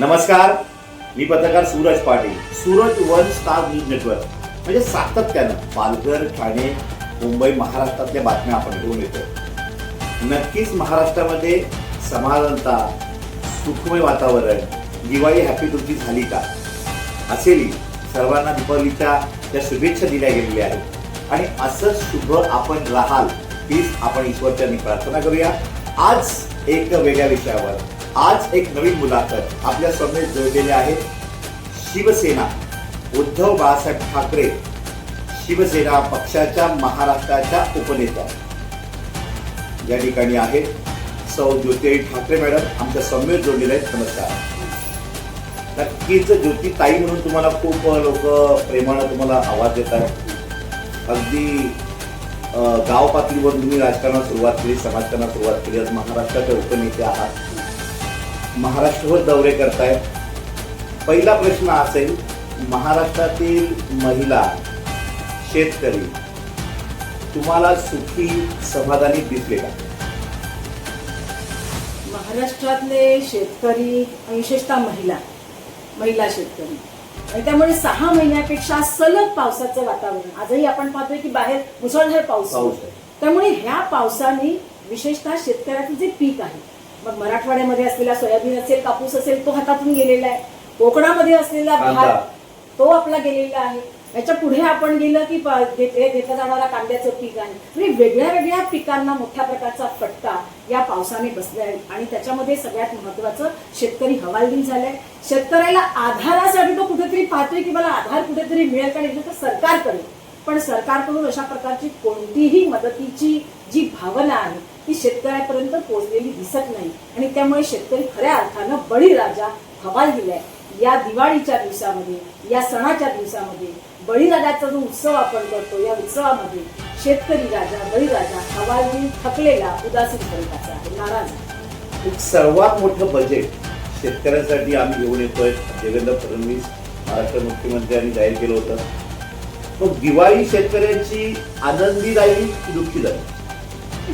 नमस्कार मी पत्रकार Suraj Patil. Suraj one star news network. म्हणजे सातत्यानं पालघर ठाणे मुंबई महाराष्ट्रातल्या बातम्या आपण घेऊन येतो नक्कीच महाराष्ट्रामध्ये समाधानता सुखमय वातावरण दिवाळी हॅपी तुमची झाली का? असेल सर्वांना दीपावलीच्या त्या शुभेच्छा दिल्या गेलेल्या आहेत. आणि असंच शुभ आपण राहाल हीच आपण ईश्वरच्या प्रार्थना करूया. आज एक वेगळ्या विषयावर आज एक नवीन मुलाखत आपल्यासमोर जोडलेले आहेत शिवसेना उद्धव बाळासाहेब ठाकरे शिवसेना पक्षाच्या महाराष्ट्राच्या उपनेत्या. या ठिकाणी आहेत सौ ज्योती ठाकरे मॅडम आमच्यासमोर जोडलेले आहेत. नमस्कार. नक्कीच ज्योती ताई म्हणून तुम्हाला खूप लोक प्रेमानं तुम्हाला आवाज देतात अगदी गाव पातळीवर तुम्ही राजकारणात सुरुवात केली समाजकारणात सुरुवात केली. आज महाराष्ट्राच्या उपनेते आहात. महाराष्ट्रभर दौरे करताय पहिला प्रश्न असेल महाराष्ट्रातील महिला शेतकरी तुम्हाला सुखी समाधानी दिसले का? महाराष्ट्रातले शेतकरी विशेषतः महिला महिला शेतकरी. आणि त्यामुळे सहा महिन्यापेक्षा सलग पावसाचं वातावरण. आजही आपण पाहतोय की बाहेर मुसळधार पाऊस. त्यामुळे ह्या पावसाने विशेषतः शेतकऱ्याचं जे पीक आहे मग मराठवाड्यामध्ये असलेला सोयाबीन असेल कापूस असेल तो हातातून गेलेला आहे. कोकणामध्ये असलेला. भात तो आपला गेलेला आहे. याच्यापुढे आपण गेलं की घेतला जाणारा कांद्याचं पीक आहे. म्हणजे वेगळ्या वेगळ्या पिकांना मोठ्या प्रकारचा फटका या पावसाने बसलाय आणि त्याच्यामध्ये सगळ्यात महत्वाचं शेतकरी हवालदिल झालाय. शेतकऱ्याला आधारासाठी तो कुठेतरी पाहतोय की मला आधार कुठेतरी मिळेल का नाही तर सरकारकडे पण सरकारकडून अशा प्रकारची कोणतीही मदतीची जी भावना आहे ती शेतकऱ्यापर्यंत पोहोचलेली दिसत नाही. आणि त्यामुळे शेतकरी खऱ्या अर्थानं बळीराजा हवाल दिलाय. या दिवाळीच्या दिवसामध्ये या सणाच्या दिवसामध्ये बळीराजाचा जो उत्सव आपण करतो या उत्सवामध्ये शेतकरी राजा बळीराजा हवालदिल थकलेला उदासीन करीत आहे नाराज एक सर्वात मोठं बजेट शेतकऱ्यांसाठी आम्ही घेऊन येतोय. देवेंद्र फडणवीस महाराष्ट्र मुख्यमंत्र्यांनी जाहीर केलं होतं. मग दिवाळी शेतकऱ्यांची आनंदी राहील की दुःखी जाईल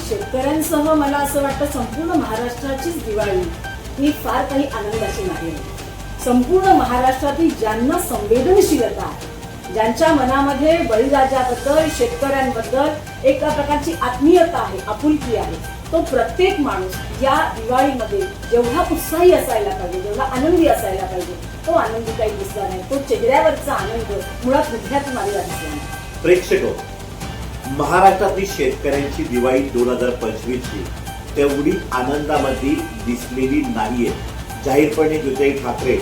शेतकऱ्यांसह मला असं वाटतं संपूर्ण महाराष्ट्राचीच दिवाळी ही फार काही आनंदाची नाही. संपूर्ण महाराष्ट्रातील ज्यांना संवेदनशीलता आहे ज्यांच्या मनामध्ये बळीराजाबद्दल शेतकऱ्यांबद्दल एका प्रकारची आत्मीयता आहे आपुलकी आहे तो प्रत्येक माणूस या दिवाळीमध्ये जेवढा उत्साही असायला पाहिजे जेवढा आनंदी असायला पाहिजे तो आनंदी काही दिसला नाही तो चेहऱ्यावरचा आनंद मुळात हृदयात आलेला दिसला नाही. प्रेक्षक हो, महाराष्ट्रातील शेतकऱ्यांची दिवाळी दोन हजार पंचवीसची. तेवढी आनंदामध्ये दिसलेली नाहीये. जाहीरपणे ज्योती ठाकरे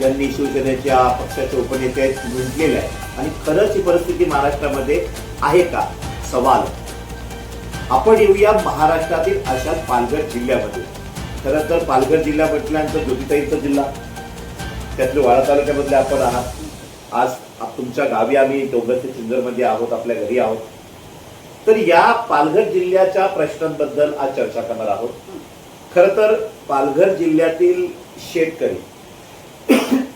यांनी शिवसेनेच्या पक्षाचे उपनेते म्हटलेलं आहे. आणि खरंच ही परिस्थिती महाराष्ट्रामध्ये आहे का? सवाल. आपण येऊया महाराष्ट्रातील अशा पालघर जिल्ह्यामध्ये. खरं तर पालघर जिल्हा म्हटल्यानंतर ज्योतिताईचा जिल्हा. त्यातल्या वाडा तालुक्यामधले आपण आहात. आज तुमच्या गावी आम्ही डोंगर चिंजरमध्ये आहोत आपल्या घरी आहोत. तर या पालघर जिल्ह्याच्या प्रश्नांबद्दल आज चर्चा करणार आहोत. खर तर पालघर जिल्ह्यातील शेतकरी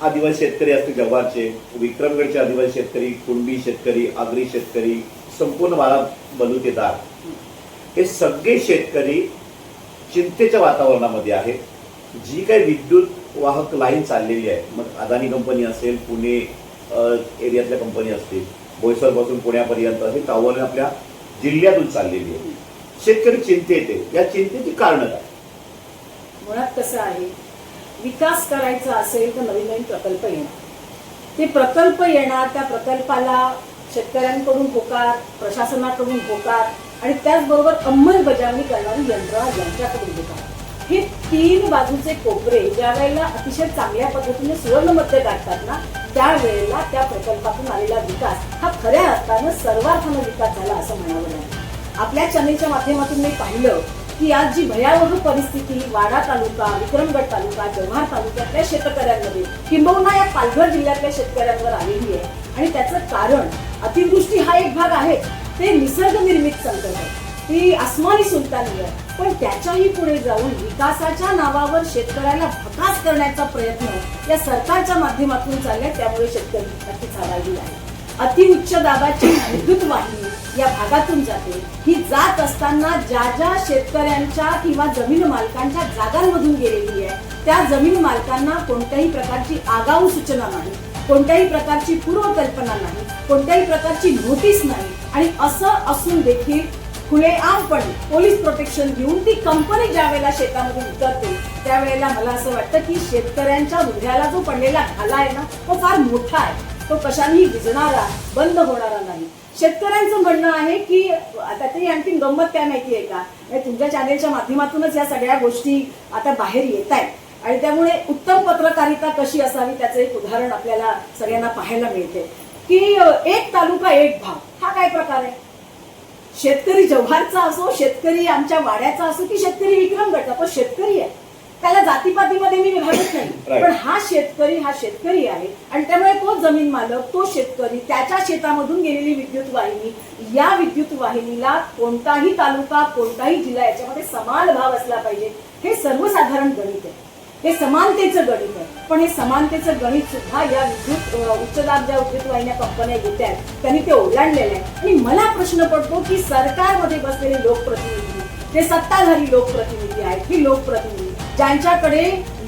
आदिवासी शेतकरी असतील जव्हारचे विक्रमगडचे आदिवासी शेतकरी कुणबी शेतकरी आगरी शेतकरी संपूर्ण बारा बलुतेदार हे सगळे शेतकरी चिंतेच्या वातावरणामध्ये आहेत. जी काही विद्युत वाहक लाईन चाललेली आहे मग अदानी कंपनी असेल पुणे एरियातल्या कंपनी असतील बोईसरपासून पुण्यापर्यंत हे टावर आपल्या जिल्ह्यातून चाललेली आहे. शेतकरी चिंतेत आहे. या चिंतेची कारण काय? मुळात कसं आहे विकास करायचा असेल तर नवीन नवीन प्रकल्प येणार. ते प्रकल्प येणार त्या प्रकल्पाला शेतकऱ्यांकडून होकार प्रशासनाकडून होकार आणि त्याचबरोबर अंमलबजावणी करणारी यंत्रणा यांच्याकडून होकार. हे तीन बाजूचे कोपरे ज्या वेळेला अतिशय चांगल्या पद्धतीने सुवर्णमध्ये गाठतात ना त्यावेळेला त्या प्रकल्पातून आलेला विकास हा खऱ्या अर्थानं सर्वार्थानं विकास झाला असं म्हणावं लागेल. आपल्या चॅनेलच्या माध्यमातून मी पाहिलं की आज जी भयावह परिस्थिती वाडा तालुका विक्रमगड तालुका जव्हार तालुक्यातल्या शेतकऱ्यांमध्ये किंबहुना या पालघर जिल्ह्यातल्या शेतकऱ्यांवर आलेली आहे. आणि त्याचं कारण अतिवृष्टी हा एक भाग आहे. ते निसर्ग निर्मित संकट आहे. ती आसमानी सुलतानी आहे. पण त्याच्याही पुढे जाऊन विकासाच्या नावावर शेतकऱ्याला भकास करण्याचा प्रयत्न या सरकारच्या माध्यमातून चाललाय त्यामुळे शेतकरी नक्कीच हवालदिल आहे. अतिउच्च दाबाची विद्युत वाहिनी या भागातून जाते. ही जात असताना ज्या ज्या शेतकऱ्यांच्या किंवा जमीन मालकांच्या जागांमधून गेलेली आहे त्या जमीन मालकांना कोणत्याही प्रकारची आगाऊ सूचना नाही कोणत्याही प्रकारची पूर्वकल्पना नाही कोणत्याही प्रकारची नोटीस नाही. आणि असं असून देखील खुलेआमपणे पोलीस प्रोटेक्शन घेऊन ती कंपनी ज्या वेळेला शेतामध्ये उतरते त्यावेळेला मला असं वाटतं की शेतकऱ्यांच्या हृदयाला जो पडलेला घाला आहे ना तो फार मोठा आहे. तो कशानेही भिजणारा बंद होणारा नाही. शेतकऱ्यांचं म्हणणं आहे की आता ते आणखी गंमत काय माहिती आहे का? तुमच्या चॅनेलच्या माध्यमातूनच या सगळ्या गोष्टी आता बाहेर येत आहेत. आणि त्यामुळे उत्तम पत्रकारिता कशी असावी त्याचं एक उदाहरण आपल्याला सगळ्यांना पाहायला मिळते. की एक तालुका एक भाव हा काय प्रकार आहे शेतकरी जव्हारचा असो शेतकरी आमच्या वाड्याचा असो की शेतकरी विक्रमगडचा पण शेतकरी आहे. त्याला जातीपातीमध्ये मी विभागत नाही. पण हा शेतकरी हा शेतकरी आहे आणि त्यामुळे तो जमीन मालक तो शेतकरी त्याच्या शेतामधून गेलेली विद्युत वाहिनी या विद्युत वाहिनीला कोणताही तालुका कोणताही जिल्हा याच्यामध्ये समान भाव असला पाहिजे. हे सर्वसाधारण गणित आहे. हे समानतेचं गणित आहे. पण हे समानतेचं गणित सुद्धा या विद्युत उच्चदाब ज्या विद्युत वाहिन्या कंपन्या घेत आहेत त्यांनी ते ओलांडलेलं आहे. आणि मला प्रश्न पडतो की सरकारमध्ये बसलेले लोकप्रतिनिधी ते सत्ताधारी लोकप्रतिनिधी आहेत ही लोकप्रतिनिधी ज्यांच्याकडे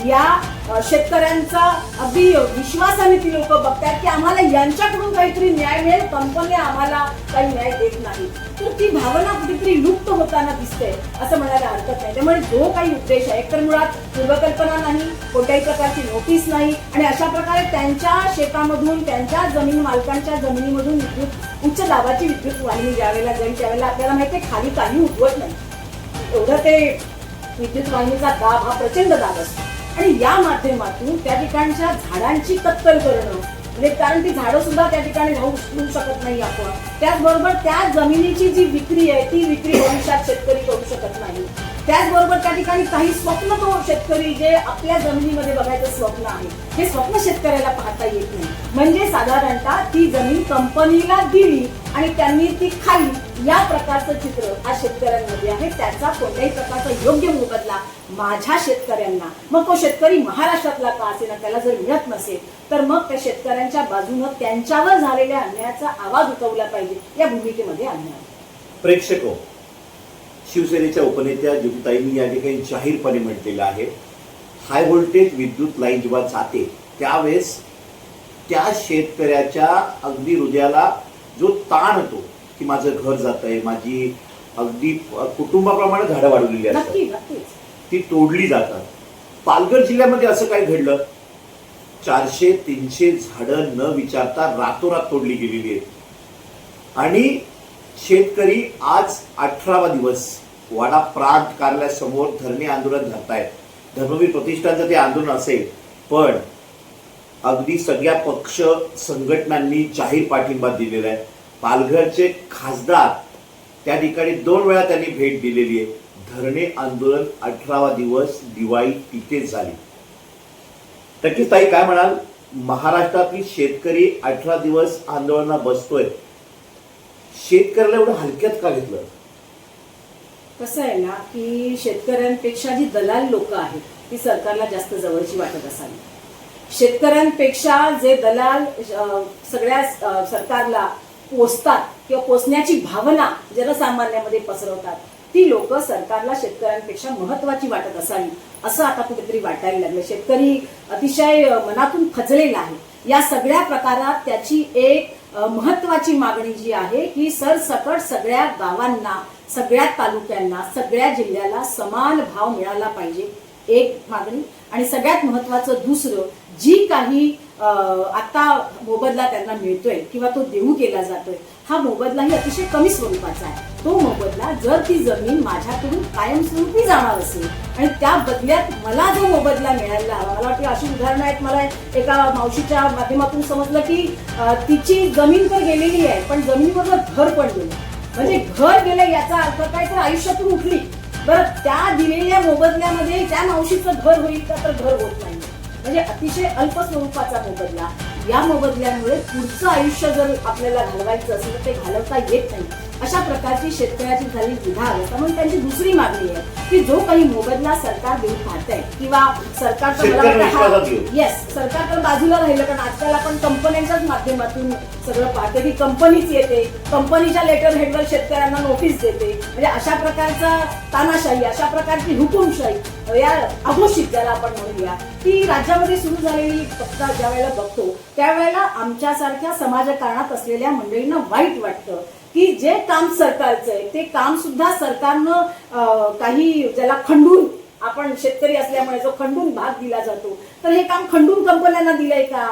या शेतकऱ्यांचा अगदी विश्वासाने ती लोक बघतात की आम्हाला यांच्याकडून काहीतरी न्याय मिळेल कंपन्या आम्हाला काही न्याय देत नाही. तर ती भावना कुठेतरी लुप्त होताना दिसते असं म्हणायला हरकत नाही. त्यामुळे जो काही उद्देश आहे एकतर मुळात पूर्वकल्पना नाही कोणत्याही प्रकारची नोटीस नाही आणि अशा प्रकारे त्यांच्या शेतामधून त्यांच्या जमीन मालकांच्या जमिनीमधून विद्युत उच्च दाबाची विद्युत वाहिनी ज्यावेळेला जाईल त्यावेळेला आपल्याला माहिती आहे खाली काही उठवत नाही. एवढं ते विद्युत वाहिनीचा दाब हा प्रचंड दाब असतो. आणि या माध्यमातून त्या ठिकाणच्या झाडांची कत्तल करणं म्हणजे कारण ती झाडं सुद्धा त्या ठिकाणी राहू उचलू शकत नाही आपण. त्याचबरोबर त्या जमिनीची जी विक्री आहे ती विक्री भविष्यात शेतकरी करू शकत नाही. त्याचबरोबर त्या ठिकाणी काही स्वप्न तो शेतकरी जे आपल्या जमिनीमध्ये बघायचं स्वप्न आहे हे स्वप्न शेतकऱ्याला पाहता येत नाही. म्हणजे साधारणतः ती जमीन कंपनीला दिली आणि त्यांनी ती खाली या प्रकारचं चित्र आज शेतकऱ्यांमध्ये आहे. त्याचा कोणत्याही प्रकारचा योग्य मोबदला माझ्या शेतकऱ्यांना मग तो शेतकरी महाराष्ट्रातला का असेना त्याला जर मिळत नसेल तर मग त्या शेतकऱ्यांच्या बाजूनं त्यांच्यावर झालेल्या अन्यायाचा आवाज उठवला पाहिजे या भूमिकेमध्ये आणणार प्रेक्षको हो, शिवसेनेच्या उपनेत्या ज्योतिताईंनी या ठिकाणी जाहीरपणे म्हटलेलं आहे हाय व्होल्टेज विद्युत लाईन जेव्हा जाते त्यावेळेस त्या शेतकऱ्याच्या अगदी हृदयाला जो ताण येतो की माझं घर जात आहे माझी अगदी कुटुंबाप्रमाणे झाडं वाढवलेली असतात. ती तोडली जातात. पालघर जिल्ह्यामध्ये असं काय घडलं? चारशे तीनशे झाडं न विचारता रातोरात तोडली गेलेली आहेत. आणि शेतकरी आज अठरावा दिवस. वाडा प्रांत कार्यालयासमोर धरणे आंदोलन धरतायत धर्मवीर प्रतिष्ठानचं ते आंदोलन असेल पण अगदी सगळ्या पक्ष संघटनांनी जाहीर पाठिंबा दिलेला आहे पालघरचे खासदार त्या ठिकाणी दोन वेळा त्यांनी भेट दिलेली आहे. धरणे आंदोलन अठरावा दिवस दिवाळी तिथेच झाली. नक्कीच ताई काय म्हणाल? महाराष्ट्रातील शेतकरी अठरा दिवस आंदोलना बसतोय. शेतकऱ्याला एवढं हलक्यात का घेतलं? कसं आहे ना की शेतकऱ्यांपेक्षा जी दलाल लोक आहेत ती सरकारला जास्त जवळची वाटत असावी. शेतकऱ्यांपेक्षा जे दलाल सगळ्या सरकारला पोचतात किंवा पोचण्याची भावना जनसामान्यामध्ये पसरवतात ती लोक सरकारला शेतकऱ्यांपेक्षा महत्वाची वाटत असावी असं आता कुठेतरी वाटायला लागलं. शेतकरी अतिशय मनातून खचलेला आहे. या सगळ्या प्रकारात त्याची एक महत्वाची मागणी जी आहे की सरसकट सगळ्या गावांना सगळ्या तालुक्यांना सगळ्या जिल्ह्याला समान भाव मिळाला पाहिजे. एक मागणी. आणि सगळ्यात महत्वाचं दुसरं जी काही आता मोबदला त्यांना मिळतोय किंवा तो देऊ केला जातोय हा मोबदला ही अतिशय कमी स्वरूपाचा आहे. तो मोबदला जर ती जमीन माझ्याकडून कायमस्वरूपी जाणार असेल आणि त्या बदल्यात मला जो मोबदला मिळायला हवा मला वाटतं अशी उदाहरणं आहेत. मला एका मावशीच्या माध्यमातून समजलं की तिची जमीन तर गेलेली आहे पण जमिनीवर घर पण गेलं. म्हणजे घर गेलं याचा अर्थ काय? तर आयुष्यातून उठली. बरं त्या दिलेल्या मोबदल्यामध्ये त्या मावशीचं घर होईल का? तर घर होत नाही. म्हणजे अतिशय अल्प स्वरूपाचा मोबदला. या मोबदल्यामुळे पुढचं आयुष्य जर आपल्याला घालवायचं असेल तर ते घालवता येत नाही. अशा प्रकारची शेतकऱ्याची झाली विधा अवस्था म्हणून त्यांची दुसरी मागणी आहे की जो काही मोबदला सरकार देऊ पाहत आहे किंवा सरकार. हा- येस सरकार तर बाजूला राहिलं कारण आजकाल आपण कंपन्यांच्याच माध्यमातून सगळं पाहतो की कंपनीच येते. कंपनीच्या लेटर हेडवर शेतकऱ्यांना नोटीस देते. म्हणजे अशा प्रकारचा तानाशाही अशा प्रकारची हुकुमशाही या अघोषित ज्याला आपण म्हणूया ती राज्यामध्ये सुरू झालेली फक्त ज्या वेळेला बघतो त्यावेळेला आमच्यासारख्या समाजकारणात असलेल्या मंडळींना वाईट वाटतं. की जे काम सरकारचं आहे ते काम सुद्धा सरकारनं काही ज्याला खंडून आपण शेतकरी असल्यामुळे जो खंडून भाग दिला जातो तर हे काम खंडून कंपन्यांना दिलंय का?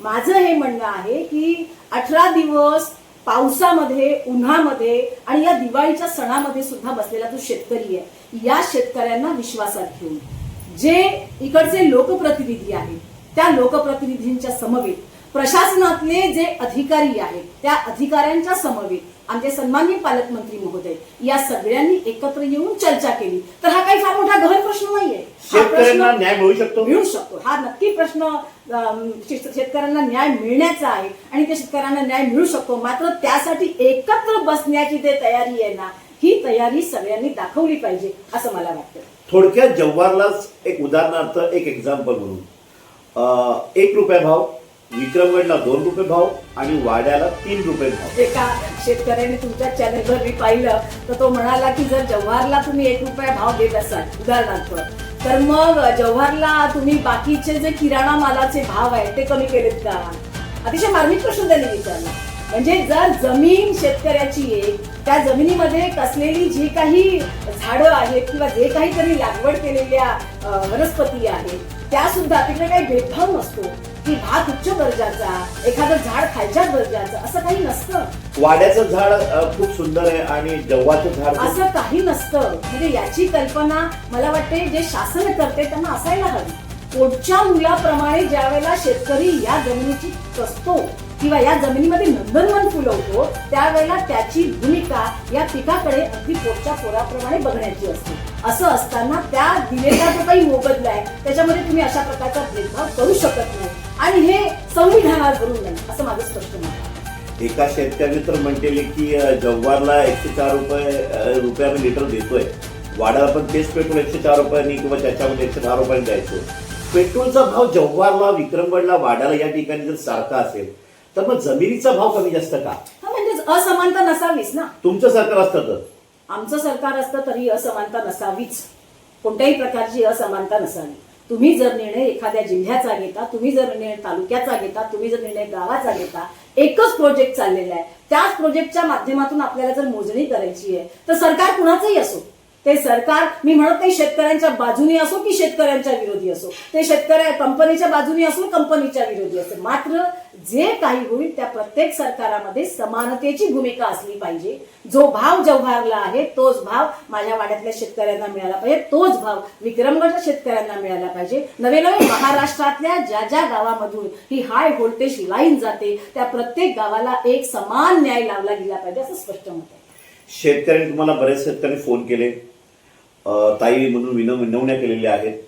माझं हे म्हणणं आहे की अठरा दिवस पावसामध्ये उन्हामध्ये आणि या दिवाळीच्या सणामध्ये सुद्धा बसलेला जो शेतकरी आहे या शेतकऱ्यांना विश्वासात घेऊन. जे इकडचे लोकप्रतिनिधी आहेत त्या लोकप्रतिनिधींच्या समवेत प्रशासनातले जे अधिकारी आहेत त्या अधिकाऱ्यांच्या समवेत आमचे सन्माननीय पालकमंत्री महोदय या सगळ्यांनी एकत्र येऊन चर्चा केली. तर हा काही फार मोठा गहन प्रश्न नाहीये. हा शेतकऱ्यांना प्रश्न न्याय मिळू शकतो? मिळू शकतो. हा नक्की प्रश्न अम, शेत- शेतकऱ्यांना न्याय मिळण्याचा आहे आणि त्या शेतकऱ्यांना न्याय मिळू शकतो. मात्र त्यासाठी एकत्र बसण्याची जे तयारी आहे ना ही तयारी सगळ्यांनी दाखवली पाहिजे असं मला वाटतं. थोडक्यात जव्हारलाच एक उदाहरणार्थ एक एक्झाम्पल म्हणून. अं, एक रुपया भाव विक्रमगडला दोन रुपये भाव आणि वाड्याला तीन रुपये भाव. एका शेतकऱ्याने तुमच्या चॅनलवर मी पाहिलं तर तो म्हणाला की जर जव्हारला तुम्ही एक रुपया भाव देत असाल उदाहरणार्थ तर मग जव्हारला तुम्ही बाकीचे जे किराणा मालाचे भाव आहेत ते कमी केलेत का? अतिशय मार्मिक प्रश्न त्यांनी विचारला. म्हणजे जर जमीन शेतकऱ्याची आहे त्या जमिनीमध्ये कसलेली जी काही झाडं आहेत किंवा जे काहीतरी लागवड केलेल्या वनस्पती आहेत त्या सुद्धा तिकडे काही भेदभाव नसतो की भात उच्च दर्जाचा एखादं झाड खालच्या दर्जाचं असं काही नसतं. वाड्याचं झाड खूप सुंदर आहे आणि जव्हाचं झाड असं काही नसतं. म्हणजे याची कल्पना मला वाटते जे शासन करते त्यांना असायला हवी. पोटच्या मुलाप्रमाणे ज्या वेळेला शेतकरी या जमिनीची कसतो किंवा या जमिनीमध्ये नंदनवन फुलवतो त्यावेळेला त्याची भूमिका या पिकाकडे अगदी पोटच्या पोराप्रमाणे बघण्याची असते. असं असताना त्या दिलेला जो काही मोबदला आहे त्याच्यामध्ये तुम्ही अशा प्रकारचा भेदभाव करू शकत नाही. आणि हे संविधानात भरून नाही असं माझं स्पष्ट मत आहे. एका शेतकऱ्याने तर म्हणतेले की जव्हारला एकशे चार रुपये अं, रुपये आम्ही लिटर देतोय. वाड्याला पण तेच पेट्रोल एकशे चार रुपयांनी किंवा त्याच्यामध्ये एकशे दहा रुपयांनी द्यायचो. पेट्रोलचा भाव जव्हारला विक्रमगडला वाड्याला या ठिकाणी जर सारखा असेल तर मग जमिनीचा भाव कमी जास्त का? म्हणजे असमानता नसावीच ना. तुमचं सरकार असतं तर? आमचं सरकार असतं तरी असमानता नसावीच. कोणत्याही प्रकारची असमानता नसावी. तुम्ही जर निर्णय एखाद्या जिल्ह्याचा घेता तुम्ही जर निर्णय तालुक्याचा घेता तुम्ही जर निर्णय गावाचा घेता एकच प्रोजेक्ट चाललेला आहे. त्याच प्रोजेक्टच्या माध्यमातून आपल्याला जर मोजणी करायची आहे तर सरकार कुणाचंही असो ते सरकार मी म्हणत नाही शेतकऱ्यांच्या बाजूने असो की शेतकऱ्यांच्या विरोधी असो. ते शेतकऱ्या कंपनीच्या बाजूने असो कंपनीच्या विरोधी असो. मात्र जे काही होईल त्या प्रत्येक सरकारामध्ये समानतेची भूमिका असली पाहिजे. जो भाव जव्हारला आहे तोच भाव माझ्या वाड्यातल्या शेतकऱ्यांना मिळाला पाहिजे. तोच भाव विक्रमगडच्या शेतकऱ्यांना मिळाला पाहिजे. नवे नवे महाराष्ट्रातल्या ज्या ज्या गावामधून ही हाय व्होल्टेज लाईन जाते त्या प्रत्येक गावाला एक समान न्याय लावला गेला पाहिजे असं स्पष्ट मत आहे. शेतकऱ्यांनी तुम्हाला बरेच शेतकऱ्यांनी फोन केले. ताई म्हणून विनव विनवण्या केलेल्या आहेत.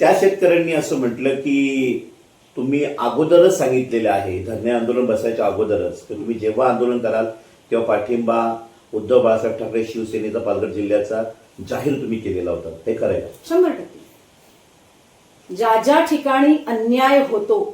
त्या शेतकऱ्यांनी असं म्हटलं की तुम्ही अगोदरच सांगितलेलं आहे धरणे आंदोलन बसायच्या अगोदरच की तुम्ही जेव्हा आंदोलन कराल तेव्हा पाठिंबा उद्धव बाळासाहेब ठाकरे शिवसेनेचा पालघर जिल्ह्याचा जाहीर तुम्ही केलेला होता. हे करायला शंभर टक्के. ज्या ज्या ठिकाणी अन्याय होतो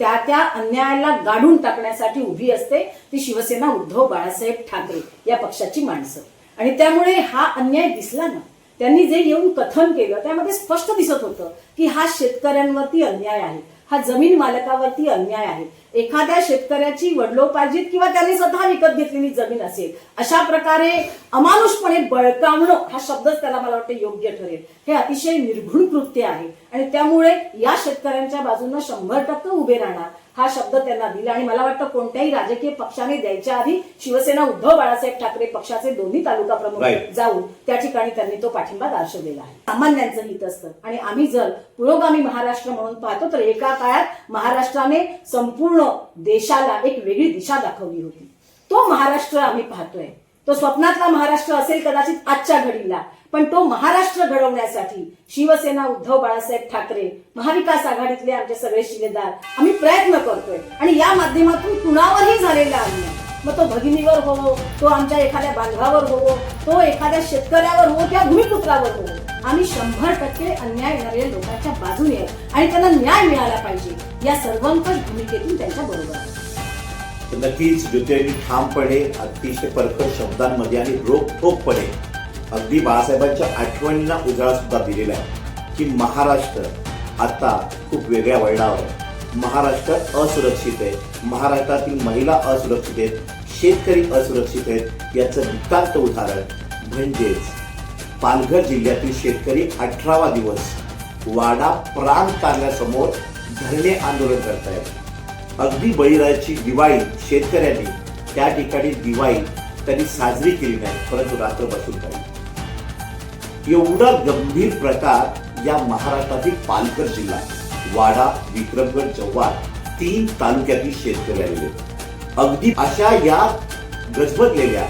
त्या त्या अन्यायाला गाडून टाकण्यासाठी उभी असते ती शिवसेना उद्धव बाळासाहेब ठाकरे या पक्षाची माणसं. आणि त्यामुळे हा अन्याय दिसला ना त्यांनी जे येऊन कथन केलं त्यामध्ये स्पष्ट दिसत होतं की हा शेतकऱ्यांवरती अन्याय आहे. हा जमीन मालकावरती अन्याय आहे. एखाद्या शेतकऱ्याची वडलोपार्जित किंवा त्यांनी स्वतः विकत घेतलेली जमीन असेल अशा प्रकारे अमानुषपणे बळकावणं हा शब्दच त्याला मला वाटतं योग्य ठरेल. हे अतिशय निर्घुण कृत्य आहे. आणि त्यामुळे या शेतकऱ्यांच्या बाजूनं शंभर टक्के उभे राहणार. हा शब्द त्यांना दिला आणि मला वाटतं कोणत्याही राजकीय पक्षाने द्यायच्या आधी शिवसेना उद्धव बाळासाहेब ठाकरे पक्षाचे दोन्ही तालुका प्रमुख. जाऊन त्या ठिकाणी त्यांनी तो पाठिंबा दर्शवलेला आहे. सामान्यांचं हित असतं. आणि आम्ही जर पुरोगामी महाराष्ट्र म्हणून पाहतो तर एका काळात महाराष्ट्राने संपूर्ण देशाला एक वेगळी दिशा दाखवली होती. तो महाराष्ट्र आम्ही पाहतोय. तो स्वप्नातला महाराष्ट्र असेल कदाचित आजच्या घडीला. पण तो महाराष्ट्र घडवण्यासाठी शिवसेना उद्धव बाळासाहेब ठाकरे महाविकास आघाडीतले आमचे सगळे शिलेदार आम्ही प्रयत्न करतोय. आणि या माध्यमातून कुणावरही झालेला अन्याय मग तो भगिनीवर होवो तो आमच्या एखाद्या बांधवावर होवो तो एखाद्या शेतकऱ्यावर हो किंवा भूमिपुत्रावर होवो आम्ही शंभर टक्के अन्याय येणाऱ्या लोकांच्या बाजूने आणि त्यांना न्याय मिळाला पाहिजे. या सर्वांकच भूमिकेतून त्यांच्या बरोबर तर नक्कीच ज्योतिराणी ठामपणे अतिशय परखड शब्दांमध्ये आणि रोखोकपणे अगदी बाळासाहेबांच्या आठवणींना उजाळा सुद्धा दिलेला आहे की महाराष्ट्र आता खूप वेगळ्या वळणावर आहे. महाराष्ट्र असुरक्षित आहे. महाराष्ट्रातील महिला असुरक्षित आहेत. शेतकरी असुरक्षित आहेत. याचं नितांत उदाहरण म्हणजेच पालघर जिल्ह्यातील शेतकरी अठरावा दिवस वाडा प्राण कार्यासमोर धरणे आंदोलन करतायत. अगदी बळीराची दिवाळी शेतकऱ्यांनी त्या ठिकाणी दिवाळी त्यांनी साजरी केली नाही परंतु रात्र बसून काढली एवढा गंभीर प्रकार या महाराष्ट्रातील पालघर जिल्हा वाडा विक्रमगड जव्हार तीन तालुक्यातील शेतकरी आलेले अगदी अशा या गजबजलेल्या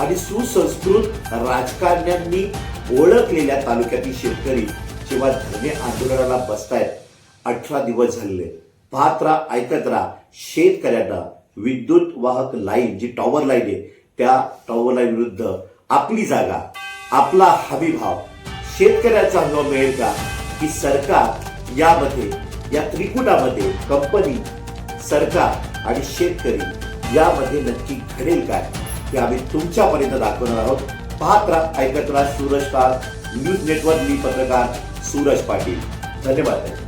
आणि सुसंस्कृत राजकारण्यांनी ओळखलेल्या तालुक्यातील शेतकरी जेव्हा धरणे आंदोलनाला बसतायत अठरा दिवस झालेले पाहत राहा ऐकत राहा. शेतकऱ्यांना विद्युत वाहक लाईन जी टॉवर लाईन आहे त्या टॉवर लाईन विरुद्ध आपली जागा आपला हमी भाव शेतकऱ्याचा हमी मिळेल का? की सरकार यामध्ये या त्रिकुटामध्ये कंपनी सरकार आणि शेतकरी यामध्ये नक्की घडेल काय? हे आम्ही तुमच्यापर्यंत दाखवणार आहोत. पाहत राहा ऐकत राहा. सूरज स्टार न्यूज नेटवर्क मी पत्रकार सूरज पाटील. धन्यवाद.